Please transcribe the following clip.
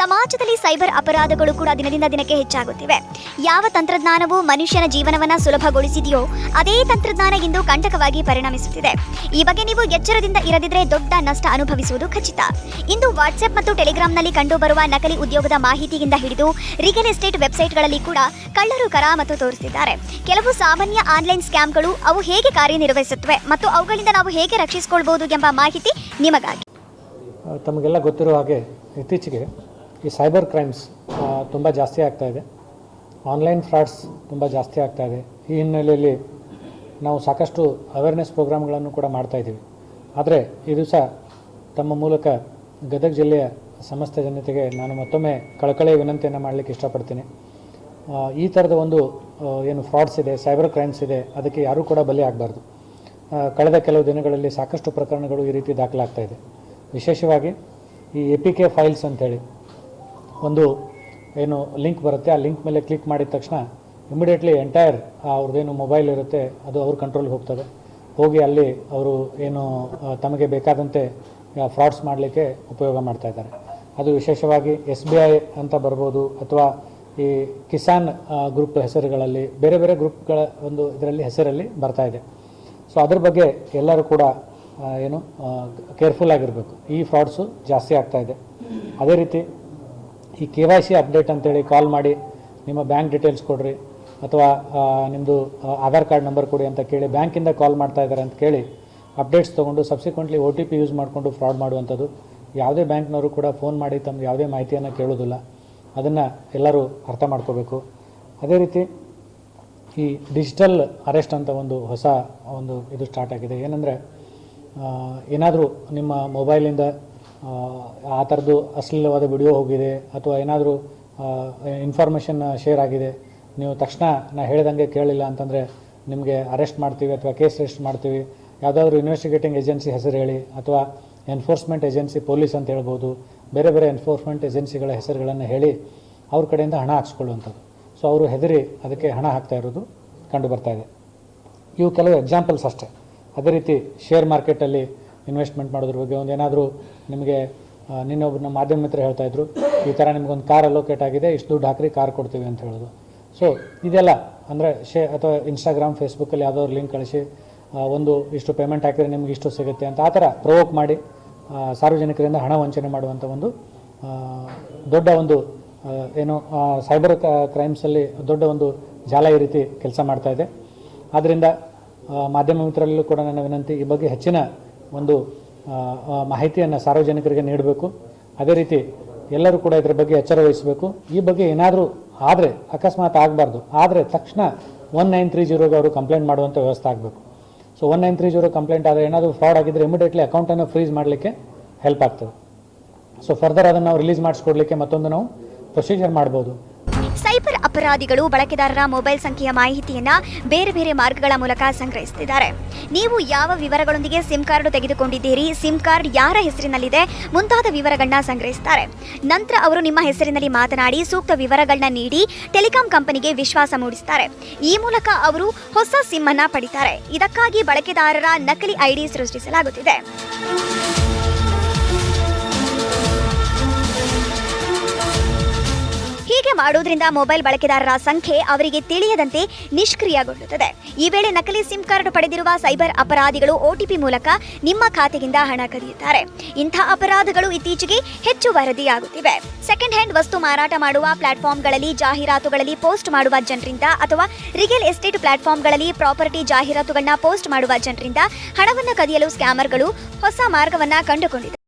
ಸಮಾಜದಲ್ಲಿ ಸೈಬರ್ ಅಪರಾಧಗಳು ಕೂಡ ದಿನದಿಂದ ದಿನಕ್ಕೆ ಹೆಚ್ಚಾಗುತ್ತಿವೆ. ಯಾವ ತಂತ್ರಜ್ಞಾನವು ಮನುಷ್ಯನ ಜೀವನವನ್ನು ಸುಲಭಗೊಳಿಸಿದೆಯೋ, ಅದೇ ತಂತ್ರಜ್ಞಾನ ಇಂದು ಕಂಟಕವಾಗಿ ಪರಿಣಮಿಸುತ್ತಿದೆ. ಈ ಬಗ್ಗೆ ನೀವು ಎಚ್ಚರದಿಂದ ಇರದಿದ್ರೆ ದೊಡ್ಡ ನಷ್ಟ ಅನುಭವಿಸುವುದು ಖಚಿತ. ಇಂದು ವಾಟ್ಸ್ಆಪ್ ಮತ್ತು ಟೆಲಿಗ್ರಾಂನಲ್ಲಿ ಕಂಡುಬರುವ ನಕಲಿ ಉದ್ಯೋಗದ ಮಾಹಿತಿಯಿಂದ ಹಿಡಿದು ರಿಯಲ್ ಎಸ್ಟೇಟ್ ವೆಬ್ಸೈಟ್ಗಳಲ್ಲಿ ಕೂಡ ಕಳ್ಳರು ಕರಾಮತ್ತು ತೋರಿಸಿದ್ದಾರೆ ಕೆಲವು ಸಾಮಾನ್ಯ ಆನ್ಲೈನ್ ಸ್ಕ್ಯಾಮ್ಗಳು ಅವು ಹೇಗೆ ಕಾರ್ಯನಿರ್ವಹಿಸುತ್ತವೆ ಮತ್ತು ಅವುಗಳಿಂದ ನಾವು ಹೇಗೆ ರಕ್ಷಿಸಿಕೊಳ್ಬಹುದು ಎಂಬ ಮಾಹಿತಿ ನಿಮಗಾಗಿ. ತಮಗೆಲ್ಲ ಗೊತ್ತಿರುವ ಹಾಗೆ ಇತ್ತೀಚೆಗೆ ಈ ಸೈಬರ್ ಕ್ರೈಮ್ಸ್ ತುಂಬ ಜಾಸ್ತಿ ಆಗ್ತಾ ಇದೆ. ಆನ್ಲೈನ್ ಫ್ರಾಡ್ಸ್ ತುಂಬ ಜಾಸ್ತಿ ಆಗ್ತಾ ಇದೆ. ಈ ಹಿನ್ನೆಲೆಯಲ್ಲಿ ನಾವು ಸಾಕಷ್ಟು ಅವೇರ್ನೆಸ್ ಪ್ರೋಗ್ರಾಮ್ಗಳನ್ನು ಕೂಡ ಮಾಡ್ತಾ ಇದ್ದೀವಿ. ಆದರೆ ಈ ದಿವಸ ತಮ್ಮ ಮೂಲಕ ಗದಗ ಜಿಲ್ಲೆಯ ಸಮಸ್ತ ಜನತೆಗೆ ನಾನು ಮತ್ತೊಮ್ಮೆ ಕಳಕಳಿಯ ವಿನಂತಿಯನ್ನು ಮಾಡಲಿಕ್ಕೆ ಇಷ್ಟಪಡ್ತೀನಿ. ಈ ಥರದ ಒಂದು ಏನು ಫ್ರಾಡ್ಸ್ ಇದೆ ಸೈಬರ್ ಕ್ರೈಮ್ಸ್ ಇದೆ, ಅದಕ್ಕೆ ಯಾರೂ ಕೂಡ ಬಲಿ ಆಗಬಾರ್ದು. ಕಳೆದ ಕೆಲವು ದಿನಗಳಲ್ಲಿ ಸಾಕಷ್ಟು ಪ್ರಕರಣಗಳು ಈ ರೀತಿ ದಾಖಲಾಗ್ತಾ ಇದೆ. ವಿಶೇಷವಾಗಿ ಈ ಎ ಪಿ ಕೆ ಫೈಲ್ಸ್ ಅಂಥೇಳಿ ಒಂದು ಏನು ಲಿಂಕ್ ಬರುತ್ತೆ, ಆ ಲಿಂಕ್ ಮೇಲೆ ಕ್ಲಿಕ್ ಮಾಡಿದ ತಕ್ಷಣ ಇಮಿಡಿಯೇಟ್ಲಿ ಎಂಟೈರ್ ಅವ್ರದ್ದೇನು ಮೊಬೈಲ್ ಇರುತ್ತೆ, ಅದು ಅವ್ರ ಕಂಟ್ರೋಲ್ಗೆ ಹೋಗ್ತದೆ. ಹೋಗಿ ಅಲ್ಲಿ ಅವರು ಏನು ತಮಗೆ ಬೇಕಾದಂತೆ ಫ್ರಾಡ್ಸ್ ಮಾಡಲಿಕ್ಕೆ ಉಪಯೋಗ ಮಾಡ್ತಾ ಇದ್ದಾರೆ. ಅದು ವಿಶೇಷವಾಗಿ ಎಸ್ ಬಿ ಐ ಅಂತ ಬರ್ಬೋದು, ಅಥವಾ ಈ ಕಿಸಾನ್ ಗ್ರೂಪ್ ಹೆಸರುಗಳಲ್ಲಿ, ಬೇರೆ ಬೇರೆ ಗ್ರೂಪ್ಗಳ ಒಂದು ಇದರಲ್ಲಿ ಹೆಸರಲ್ಲಿ ಬರ್ತಾ ಇದೆ. ಸೊ ಅದ್ರ ಬಗ್ಗೆ ಎಲ್ಲರೂ ಕೂಡ ಏನು ಕೇರ್ಫುಲ್ ಆಗಿರಬೇಕು. ಈ ಫ್ರಾಡ್ಸು ಜಾಸ್ತಿ ಆಗ್ತಾ ಇದೆ. ಅದೇ ರೀತಿ ಈ ಕೆ ವೈ ಸಿ ಅಪ್ಡೇಟ್ ಅಂತೇಳಿ ಕಾಲ್ ಮಾಡಿ ನಿಮ್ಮ ಬ್ಯಾಂಕ್ ಡೀಟೇಲ್ಸ್ ಕೊಡ್ರಿ ಅಥವಾ ನಿಮ್ಮದು ಆಧಾರ್ ಕಾರ್ಡ್ ನಂಬರ್ ಕೊಡಿ ಅಂತ ಕೇಳಿ ಬ್ಯಾಂಕಿಂದ ಕಾಲ್ ಮಾಡ್ತಾ ಇದ್ದಾರೆ ಅಂತ ಕೇಳಿ ಅಪ್ಡೇಟ್ಸ್ ತೊಗೊಂಡು subsequently O T P use ಮಾಡಿಕೊಂಡು ಫ್ರಾಡ್ ಮಾಡುವಂಥದ್ದು. ಯಾವುದೇ ಬ್ಯಾಂಕ್ನವರು ಕೂಡ ಫೋನ್ ಮಾಡಿ ತಮ್ಮ ಯಾವುದೇ ಮಾಹಿತಿಯನ್ನು ಕೇಳೋದಿಲ್ಲ. ಅದನ್ನು ಎಲ್ಲರೂ ಅರ್ಥ ಮಾಡ್ಕೋಬೇಕು. ಅದೇ ರೀತಿ ಈ ಡಿಜಿಟಲ್ ಅರೆಸ್ಟ್ ಅಂತ ಒಂದು ಹೊಸ ಒಂದು ಇದು ಸ್ಟಾರ್ಟ್ ಆಗಿದೆ. ಏನಂದರೆ ಏನಾದರೂ ನಿಮ್ಮ ಮೊಬೈಲಿಂದ ಆ, ಥರದ್ದು ಅಶ್ಲೀಲವಾದ ವಿಡಿಯೋ ಹೋಗಿದೆ ಅಥವಾ ಏನಾದರೂ ಇನ್ಫಾರ್ಮೇಷನ್ ಶೇರ್ ಆಗಿದೆ ನೀವು ತಕ್ಷಣ ನಾ ಹೇಳ್ದಂಗೆ ಕೇಳಿಲ್ಲ ಅಂತಂದರೆ ನಿಮಗೆ ಅರೆಸ್ಟ್ ಮಾಡ್ತೀವಿ ಅಥವಾ ಕೇಸ್ ರಿಜಿಸ್ಟರ್ ಮಾಡ್ತೀವಿ. ಯಾವುದಾದ್ರೂ ಇನ್ವೆಸ್ಟಿಗೇಟಿಂಗ್ ಏಜೆನ್ಸಿ ಹೆಸರು ಹೇಳಿ ಅಥವಾ ಎನ್ಫೋರ್ಸ್ಮೆಂಟ್ ಏಜೆನ್ಸಿ ಪೊಲೀಸ್ ಅಂತ ಹೇಳ್ಬೋದು ಬೇರೆ ಬೇರೆ ಎನ್ಫೋರ್ಸ್ಮೆಂಟ್ ಏಜೆನ್ಸಿಗಳ ಹೆಸರುಗಳನ್ನು ಹೇಳಿ ಅವ್ರ ಕಡೆಯಿಂದ ಹಣ ಹಾಕ್ಸ್ಕೊಳ್ಳುವಂಥದ್ದು. ಸೊ ಅವರು ಹೆದರಿ ಅದಕ್ಕೆ ಹಣ ಹಾಕ್ತಾ ಇರೋದು ಕಂಡು ಬರ್ತಾ ಇದೆ. ಇವು ಕೆಲವು ಎಕ್ಸಾಂಪಲ್ಸ್ ಅಷ್ಟೇ. ಅದೇ ರೀತಿ ಶೇರ್ ಮಾರ್ಕೆಟಲ್ಲಿ ಇನ್ವೆಸ್ಟ್ಮೆಂಟ್ ಮಾಡೋದ್ರ ಬಗ್ಗೆ ಒಂದು ಏನಾದರೂ ನಿಮಗೆ ನಿನ್ನೆ ಒಬ್ಬರು ನಮ್ಮ ಮಾಧ್ಯಮ ಮಿತ್ರ ಹೇಳ್ತಾ ಇದ್ರು, ಈ ಥರ ನಿಮಗೊಂದು ಕಾರ್ ಅಲೋಕೇಟ್ ಆಗಿದೆ, ಇಷ್ಟು ದುಡ್ಡು ಹಾಕ್ರಿ, ಕಾರ್ ಕೊಡ್ತೀವಿ ಅಂತ ಹೇಳೋದು. ಸೊ ಇದೆಲ್ಲ ಅಂದರೆ ಶೇ, ಅಥವಾ ಇನ್ಸ್ಟಾಗ್ರಾಮ್ ಫೇಸ್ಬುಕ್ಕಲ್ಲಿ ಯಾವುದಾದ್ರು ಲಿಂಕ್ ಕಳಿಸಿ ಒಂದು ಇಷ್ಟು ಪೇಮೆಂಟ್ ಹಾಕಿದರೆ ನಿಮ್ಗೆ ಇಷ್ಟು ಸಿಗುತ್ತೆ ಅಂತ ಆ ಥರ ಪ್ರವೋಕ್ ಮಾಡಿ ಸಾರ್ವಜನಿಕರಿಂದ ಹಣ ವಂಚನೆ ಮಾಡುವಂಥ ಒಂದು ದೊಡ್ಡ ಒಂದು ಏನು ಸೈಬರ್ ಕ್ರೈಮ್ಸಲ್ಲಿ ದೊಡ್ಡ ಒಂದು ಜಾಲ ಈ ರೀತಿ ಕೆಲಸ ಮಾಡ್ತಾ ಇದೆ. ಆದ್ದರಿಂದ ಮಾಧ್ಯಮ ಮಿತ್ರರಲ್ಲೂ ಕೂಡ ನನ್ನ ವಿನಂತಿ, ಈ ಬಗ್ಗೆ ಹೆಚ್ಚಿನ ಒಂದು ಮಾಹಿತಿಯನ್ನು ಸಾರ್ವಜನಿಕರಿಗೆ ನೀಡಬೇಕು. ಅದೇ ರೀತಿ ಎಲ್ಲರೂ ಕೂಡ ಇದರ ಬಗ್ಗೆ ಎಚ್ಚರ ವಹಿಸಬೇಕು. ಈ ಬಗ್ಗೆ ಏನಾದರೂ ಆದರೆ ಅಕಸ್ಮಾತ್ ಆಗಬಾರ್ದು. ಆದರೆ ತಕ್ಷಣ ಒನ್ ನೈನ್ ತ್ರೀ ಜೀರೋಗೆ ಅವರು ಕಂಪ್ಲೇಂಟ್ ಮಾಡುವಂಥ ವ್ಯವಸ್ಥೆ ಆಗಬೇಕು. So one nine three zero complaint ಆದರೆ ಏನಾದರೂ ಫ್ರಾಡ್ ಆಗಿದ್ದರೆ ಇಮಿಡಿಯೇಟ್ಲಿ ಅಕೌಂಟನ್ನು ಫ್ರೀಸ್ ಮಾಡಲಿಕ್ಕೆ ಹೆಲ್ಪ್ ಆಗ್ತದೆ. ಸೊ ಫರ್ದರ್ ಅದನ್ನು ನಾವು ರಿಲೀಸ್ ಮಾಡಿಸ್ಕೊಡ್ಲಿಕ್ಕೆ ಮತ್ತೊಂದು ನಾವು ಪ್ರೊಸೀಜರ್ ಮಾಡ್ಬೋದು. ಸೈಬರ್ ಅಪರಾಧಿಗಳು ಬಳಕೆದಾರರ ಮೊಬೈಲ್ ಸಂಖ್ಯೆಯ ಮಾಹಿತಿಯನ್ನ ಬೇರೆ ಬೇರೆ ಮಾರ್ಗಗಳ ಮೂಲಕ ಸಂಗ್ರಹಿಸುತ್ತಿದ್ದಾರೆ. ನೀವು ಯಾವ ವಿವರಗಳೊಂದಿಗೆ ಸಿಮ್ ಕಾರ್ಡ್ ತೆಗೆದುಕೊಂಡಿದ್ದೀರಿ? ಸಿಮ್ ಕಾರ್ಡ್ ಯಾರ ಹೆಸರಿನಲ್ಲಿದೆ? ಮುಂತಾದ ವಿವರಗಳನ್ನ ಸಂಗ್ರಹಿಸುತ್ತಾರೆ. ನಂತರ ಅವರು ನಿಮ್ಮ ಹೆಸರಿನಲ್ಲಿ ಮಾತನಾಡಿ ಸೂಕ್ತ ವಿವರಗಳನ್ನ ನೀಡಿ ಟೆಲಿಕಾಂ ಕಂಪನಿಗೆ ವಿಶ್ವಾಸ ಮೂಡಿಸುತ್ತಾರೆ. ಈ ಮೂಲಕ ಅವರು ಹೊಸ ಸಿಮ್ ಅನ್ನ ಪಡಿತಾರೆ ಇದಕ್ಕಾಗಿ ಬಳಕೆದಾರರ ನಕಲಿ ಐಡಿ ಸೃಷ್ಟಿಸಲಾಗುತ್ತಿದೆ. ಹೀಗೆ ಮಾಡುವುದರಿಂದ ಮೊಬೈಲ್ ಬಳಕೆದಾರರ ಸಂಖ್ಯೆ ಅವರಿಗೆ ತಿಳಿಯದಂತೆ ನಿಷ್ಕ್ರಿಯಗೊಳ್ಳುತ್ತದೆ. ಈ ವೇಳೆ ನಕಲಿ ಸಿಮ್ ಕಾರ್ಡ್ ಪಡೆದಿರುವ ಸೈಬರ್ ಅಪರಾಧಿಗಳು ಒಟಿಪಿ ಮೂಲಕ ನಿಮ್ಮ ಖಾತೆಯಿಂದ ಹಣ ಕದಿಯುತ್ತಾರೆ. ಇಂಥ ಅಪರಾಧಗಳು ಇತ್ತೀಚೆಗೆ ಹೆಚ್ಚು ವರದಿಯಾಗುತ್ತಿವೆ. ಸೆಕೆಂಡ್ ಹ್ಯಾಂಡ್ ವಸ್ತು ಮಾರಾಟ ಮಾಡುವ ಪ್ಲಾಟ್ಫಾರ್ಮ್ಗಳಲ್ಲಿ ಜಾಹೀರಾತುಗಳಲ್ಲಿ ಪೋಸ್ಟ್ ಮಾಡುವ ಜನರಿಂದ ಅಥವಾ ರಿಯಲ್ ಎಸ್ಟೇಟ್ ಪ್ಲಾಟ್ಫಾರ್ಮ್ಗಳಲ್ಲಿ ಪ್ರಾಪರ್ಟಿ ಜಾಹೀರಾತುಗಳನ್ನ ಪೋಸ್ಟ್ ಮಾಡುವ ಜನರಿಂದ ಹಣವನ್ನು ಕದಿಯಲು ಸ್ಕ್ಯಾಮರ್ಗಳು ಹೊಸ ಮಾರ್ಗವನ್ನ ಕಂಡುಕೊಂಡಿದ್ದಾರೆ.